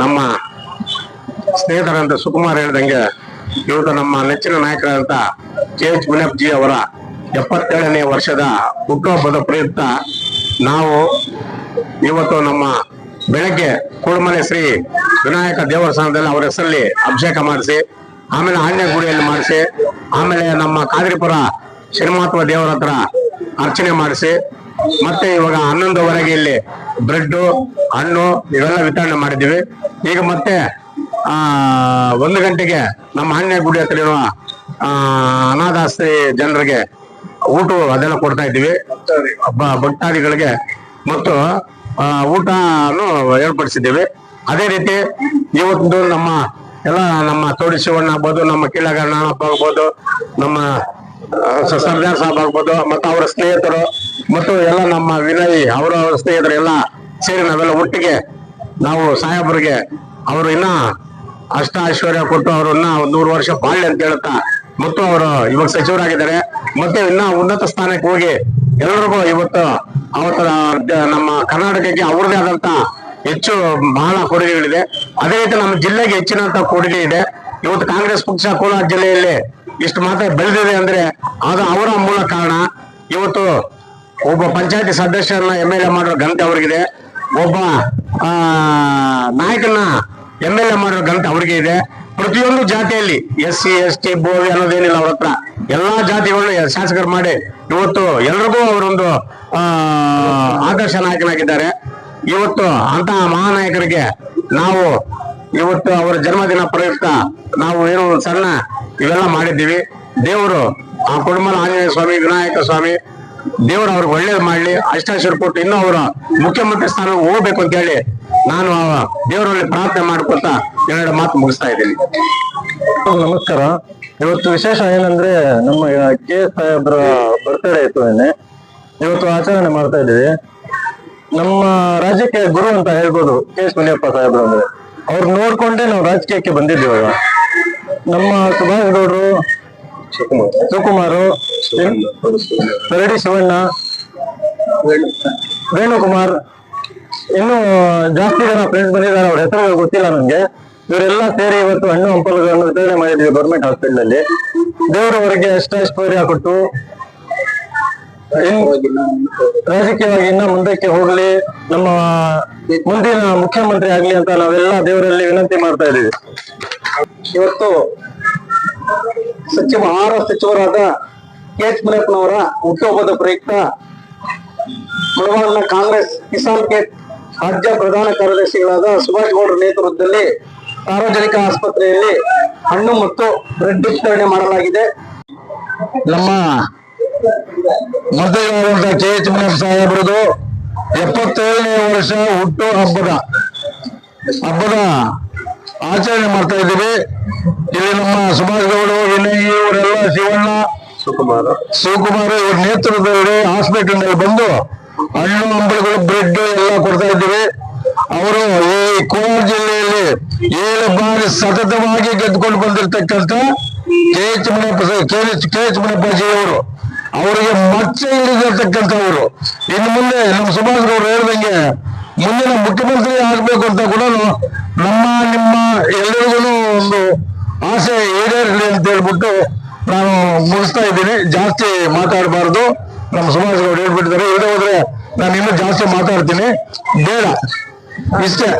ನಮ್ಮ ಸ್ನೇಹಿತರಂತ ಸುಕುಮಾರ್ ಹೇಳಿದಂಗೆ ಇವತ್ತು ನಮ್ಮ ನೆಚ್ಚಿನ ನಾಯಕರಾದಂತ ಕೆ ಎಚ್ ಮುನಿಯಪ್ಪ ಅವರ ಎಪ್ಪತ್ತೇಳನೇ ವರ್ಷದ ಹುಟ್ಟುಹಬ್ಬದ ಪ್ರಯುಕ್ತ ನಾವು ಇವತ್ತು ನಮ್ಮ ಬೆಳಗ್ಗೆ ಕೂಡಮನೆ ಶ್ರೀ ವಿನಾಯಕ ದೇವಸ್ಥಾನದಲ್ಲಿ ಅವರ ಹೆಸರಲ್ಲಿ ಅಭಿಷೇಕ ಮಾಡಿಸಿ, ಆಮೇಲೆ ಆಂಜನೇಯ ಗುಡಿಯಲ್ಲಿ ಮಾಡಿಸಿ, ಆಮೇಲೆ ನಮ್ಮ ಕಾದ್ರಿಪುರ ಶ್ರೀಮಾತ್ವ ದೇವರ ಹತ್ರ ಅರ್ಚನೆ ಮಾಡಿಸಿ, ಮತ್ತೆ ಇವಾಗ ಹನ್ನೊಂದುವರೆಗೆ ಇಲ್ಲಿ ಬ್ರೆಡ್ ಹಣ್ಣು ಇವೆಲ್ಲ ವಿತರಣೆ ಮಾಡಿದ್ದೀವಿ. ಈಗ ಮತ್ತೆ, ಆ, ಒಂದು ಗಂಟೆಗೆ ನಮ್ಮ ಹಣ್ಣೆ ಗುಡಿ ಹತ್ರ ಇರುವ, ಆ ಅನಾಥಾಸ್ತ್ರಿ ಜನರಿಗೆ ಊಟ ಅದೆಲ್ಲ ಕೊಡ್ತಾ ಇದ್ದೀವಿ. ಭಕ್ತಾದಿಗಳಿಗೆ ಮತ್ತು ಊಟ ಊಟನು ಏರ್ಪಡಿಸಿದ್ದೀವಿ. ಅದೇ ರೀತಿ ಇವತ್ತು ನಮ್ಮ, ಎಲ್ಲ ನಮ್ಮ ತೋಡಿ ಶಿವಣ್ಣ ಆಗ್ಬೋದು, ನಮ್ಮ ಕಿಳಗಣ್ಣ ಆಗ್ಬೋದು, ನಮ್ಮ ಸರ್ದಾರ್ ಸಾಬ್ ಆಗ್ಬೋದು, ಮತ್ತು ಅವರ ಸ್ನೇಹಿತರು, ಮತ್ತು ಎಲ್ಲ ನಮ್ಮ ವಿನಯ್, ಅವರ ಸ್ನೇಹಿತರು ಎಲ್ಲ ಸೇರಿ ನಾವೆಲ್ಲ ಒಟ್ಟಿಗೆ ನಾವು ಸಾಹೇಬರಿಗೆ ಅವರು ಇನ್ನ ಅಷ್ಟ ಐಶ್ವರ್ಯ ಕೊಟ್ಟು ಅವ್ರನ್ನ ಒಂದ್ ನೂರು ವರ್ಷ ಬಾಳ್ಲಿ ಅಂತ ಹೇಳ್ತಾ ಮತ್ತು ಅವರು ಇವಾಗ ಸಚಿವರಾಗಿದ್ದಾರೆ, ಮತ್ತೆ ಇನ್ನ ಉನ್ನತ ಸ್ಥಾನಕ್ಕೆ ಹೋಗಿ ಎಲ್ಲರಿಗೂ ಇವತ್ತು ಅವತ್ತು ನಮ್ಮ ಕರ್ನಾಟಕಕ್ಕೆ ಅವ್ರದೇ ಆದಂತ ಹೆಚ್ಚು ಬಹಳ ಕೊಡುಗೆಗಳಿದೆ. ಅದೇ ರೀತಿ ನಮ್ಮ ಜಿಲ್ಲೆಗೆ ಹೆಚ್ಚಿನಂತ ಕೊಡುಗೆ ಇದೆ. ಇವತ್ತು ಕಾಂಗ್ರೆಸ್ ಪಕ್ಷ ಕೋಲಾರ ಜಿಲ್ಲೆಯಲ್ಲಿ ಇಷ್ಟು ಮಾತ್ರ ಬೆಳೆದಿದೆ ಅಂದ್ರೆ ಅದು ಅವರ ಮೂಲ ಕಾರಣ. ಇವತ್ತು ಒಬ್ಬ ಪಂಚಾಯತಿ ಸದಸ್ಯರನ್ನ ಎಂ ಎಲ್ ಎ ಮಾಡೋ ಗಂಟೆ ಅವ್ರಿಗಿದೆ. ಒಬ್ಬ ನಾಯಕನ ಎಂ ಎಲ್ ಎ ಮಾಡೋ ಗಂಟೆ ಅವ್ರಿಗೆ ಇದೆ. ಪ್ರತಿಯೊಂದು ಜಾತಿಯಲ್ಲಿ S C, S T, Bhovi ಅನ್ನೋದೇನಿಲ್ಲ ಅವ್ರ ಹತ್ರ. ಎಲ್ಲಾ ಜಾತಿಗಳು ಶಾಸಕರು ಮಾಡಿ ಇವತ್ತು ಎಲ್ರಿಗೂ ಅವರೊಂದು ಆದರ್ಶ ನಾಯಕನಾಗಿದ್ದಾರೆ. ಇವತ್ತು ಅಂತಹ ಮಹಾನಾಯಕರಿಗೆ ನಾವು ಇವತ್ತು ಅವರ ಜನ್ಮದಿನ ಪ್ರಯುಕ್ತ ನಾವು ಏನೋ ಒಂದು ಸಣ್ಣ ಇವೆಲ್ಲ ಮಾಡಿದ್ದೀವಿ. ದೇವರು, ಆ ಕುಡುಮಲ ಆಂಜನೇಯ ಸ್ವಾಮಿ, ವಿನಾಯಕ ಸ್ವಾಮಿ, ದೇವರು ಅವ್ರಿಗೆ ಒಳ್ಳೇದು ಮಾಡ್ಲಿ. ಅಷ್ಟಾಶ್ವರ ಕೊಟ್ಟು ಇನ್ನೂ ಅವರ ಮುಖ್ಯಮಂತ್ರಿ ಸ್ಥಾನ ಹೋಗ್ಬೇಕು ಅಂತ ಹೇಳಿ ನಾನು ದೇವರಲ್ಲಿ ಪ್ರಾರ್ಥನೆ ಮಾಡ್ಕೊತ ಎರಡು ಮಾತು ಮುಗಿಸ್ತಾ ಇದ್ದೀನಿ. ನಮಸ್ಕಾರ. ಇವತ್ತು ವಿಶೇಷ ಏನಂದ್ರೆ ನಮ್ಮ ಕೆ ಎಸ್ ಸಾಹೇಬ್ರ ಬರ್ತಡೇ ಇತ್ತು ನಿನ್ನೆ. ಇವತ್ತು ಆಚರಣೆ ಮಾಡ್ತಾ ಇದ್ದೀವಿ. ನಮ್ಮ ರಾಜ್ಯಕ್ಕೆ ಗುರು ಅಂತ ಹೇಳ್ಬೋದು ಕೆ ಎಸ್ ಮುನಿಯಪ್ಪ ಸಾಹೇಬ್ರು ಅಂದ್ರೆ. ಅವ್ರು ನೋಡ್ಕೊಂಡೇ ನಾವು ರಾಜಕೀಯಕ್ಕೆ ಬಂದಿದ್ದೀವಿ ನಮ್ಮ ಸುಭಾಷ್ ಗೌಡ್ರು ಶಿವಕುಮಾರು. ಕರಡಿ ಶಿವಣ್ಣ ವೇಣುಕುಮಾರ್. ಇನ್ನು ಜಾಸ್ತಿ ಜನ ಫ್ರೆಂಡ್ಸ್ ಬಂದಿದ್ದಾರೆ ಅವ್ರ ಹೆಸರು ಗೊತ್ತಿಲ್ಲ ನನಗೆ. ಇವರೆಲ್ಲ ಸೇರಿ ಇವತ್ತು ಹಣ್ಣು ಹಂಪಲುಗಳನ್ನು ವಿತರಣೆ ಮಾಡಿದ್ವಿ ಗೌರ್ಮೆಂಟ್ ಹಾಸ್ಪಿಟಲ್ ಅಲ್ಲಿ. ದೇವರವರಿಗೆ ಅಷ್ಟೈಶ್ವರ್ಯ ಕೊಟ್ಟು ರಾಜಕೀಯವಾಗಿ ಇನ್ನ ಮುಂದಕ್ಕೆ ಹೋಗ್ಲಿ ನಮ್ಮ ಮುಂದಿನ ಮುಖ್ಯಮಂತ್ರಿ ಆಗ್ಲಿ ಅಂತ ನಾವೆಲ್ಲ ದೇವರಲ್ಲಿ ವಿನಂತಿ ಮಾಡ್ತಾ ಇದೀವಿ ಇವತ್ತು ಸಚಿವ ಆಹಾರ ಸಚಿವರಾದ ಕೆ ಎಚ್ ಮುನಿಯಪ್ಪನವರ ಹುಟ್ಟುಹಬ್ಬದ ಪ್ರಯುಕ್ತ ಮುಳಬಾಗಿಲಿನ ಕಾಂಗ್ರೆಸ್, ಕಿಸಾನ್ ಕೆ ರಾಜ್ಯ ಪ್ರಧಾನ ಕಾರ್ಯದರ್ಶಿಗಳಾದ ಸುಭಾಷ್ ಗೌಡ್ರ ನೇತೃತ್ವದಲ್ಲಿ ಸಾರ್ವಜನಿಕ ಆಸ್ಪತ್ರೆಯಲ್ಲಿ ಹಣ್ಣು ಮತ್ತು ಬ್ರೆಡ್ ವಿತರಣೆ ಮಾಡಲಾಗಿದೆ. ನಮ್ಮ ಮಂತ್ರಿಗಳಾದಂತ ಕೆ ಎಚ್ ಮುನಿಯಪ್ಪ ಸಾಹೇಬರದು ಎಪ್ಪತ್ತೇಳನೇ ವರ್ಷ ಹುಟ್ಟು ಹಬ್ಬದ ಹಬ್ಬದ ಆಚರಣೆ ಮಾಡ್ತಾ ಇದ್ದೀವಿ. ಇಲ್ಲಿ ನಮ್ಮ ಸುಭಾಷ್ ಗೌಡ ವಿನಯ್ ಇವರೆಲ್ಲ ಶಿವಣ್ಣ ಸುಕುಮಾರ ಶಿವಕುಮಾರ್ ಇವ್ರ ನೇತೃತ್ವದಲ್ಲಿ ಹಾಸ್ಪಿಟಲ್ನಲ್ಲಿ ಬಂದು ಹಣ್ಣು ಹಂಪಲುಗಳು ಬ್ರೆಡ್ ಎಲ್ಲ ಕೊಡ್ತಾ ಇದ್ದೀವಿ. ಅವರು ಈ ಕೋಲಾರ ಜಿಲ್ಲೆಯಲ್ಲಿ ಏಳು ಬಾರಿ ಸತತವಾಗಿ ಗೆದ್ದುಕೊಂಡು ಬಂದಿರತಕ್ಕಂಥ K H Muniyappa K H K H Muniyappaji ಅವರು. ಅವರಿಗೆ ಮಚ್ಚೆ ಹಿಡಿದಿರ್ತಕ್ಕಂಥವ್ರು. ಇನ್ನು ಮುಂದೆ ನಮ್ಮ ಸುಭಾಷ್ ಗೌಡ ಹೇಳ್ದಂಗೆ ಮುಂದಿನ ಮುಖ್ಯಮಂತ್ರಿ ಆಗಬೇಕು ಅಂತ ಕೂಡ ನಮ್ಮ ನಿಮ್ಮ ಎಲ್ಲರಿಗೂ ಒಂದು ಆಸೆ ಈಡೇರಲಿ ಅಂತ ಹೇಳ್ಬಿಟ್ಟು ನಾನು ಮುಗಿಸ್ತಾ ಇದ್ದೀನಿ. ಜಾಸ್ತಿ ಮಾತಾಡಬಾರ್ದು. ನಮ್ಮ ಸುಭಾಷ್ ಹೇಳ್ಬಿಟ್ಟಿದ್ದಾರೆ. ಇಲ್ಲದೆ ಹೋದ್ರೆ ನಾನು ಇನ್ನೂ ಜಾಸ್ತಿ ಮಾತಾಡ್ತೀನಿ. ಬೇಡ. ಇಷ್ಟೇ.